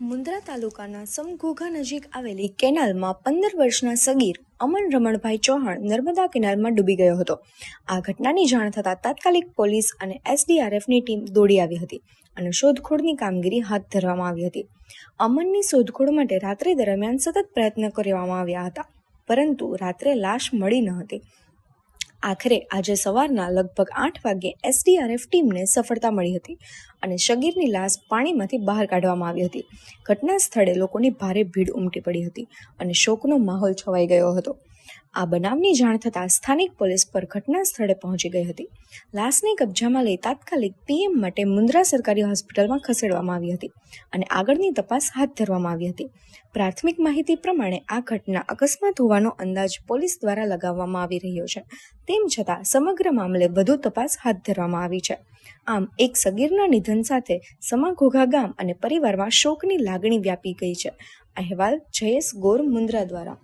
મુન્દ્રા તાલુકાના સમઘોઘા નજીક આવેલી કેનાલમાં પંદર વર્ષના સગીર અમન રમણભાઈ ચૌહાણ નર્મદા કેનાલમાં ડૂબી ગયો હતો. આ ઘટનાની જાણ થતાં તાત્કાલિક પોલીસ અને એસડીઆરએફની ટીમ દોડી આવી હતી અને શોધખોળની કામગીરી હાથ ધરવામાં આવી હતી. અમનની શોધખોળ માટે રાત્રિ દરમિયાન સતત પ્રયત્ન કરવામાં આવ્યા હતા, પરંતુ રાત્રે લાશ મળી ન હતી. આખરે આજે સવારના લગભગ આઠ વાગ્યે એસડીઆરએફ ટીમને સફળતા મળી હતી અને શગીરની લાશ પાણીમાંથી બહાર કાઢવામાં આવી હતી. ઘટના સ્થળે લોકોની ભારે ભીડ ઉમટી પડી હતી અને શોકનો માહોલ છવાઈ ગયો હતો. આ બનાવની જાણ થતાં સ્થાનિક પોલીસ પર ઘટના સ્થળે પહોંચી ગઈ હતી. લાશને કબજામાં લઈ તાત્કાલિક પીએમ માટે મુન્દ્રા સરકારી હોસ્પિટલમાં ખસેડવામાં આવી હતી અને આગળની તપાસ હાથ ધરવામાં આવી હતી. પ્રાથમિક માહિતી પ્રમાણે આ ઘટના અકસ્માત હોવાનો અંદાજ પોલીસ દ્વારા લગાવવામાં આવી રહ્યો છે. તેમ છતાં સમગ્ર મામલે વધુ તપાસ હાથ ધરવામાં આવી છે. આમ, એક સગીરના નિધન સાથે સમાઘોઘા ગામ અને પરિવારમાં શોકની લાગણી વ્યાપી ગઈ છે. અહેવાલ જયેશ ગોર મુન્દ્રા દ્વારા.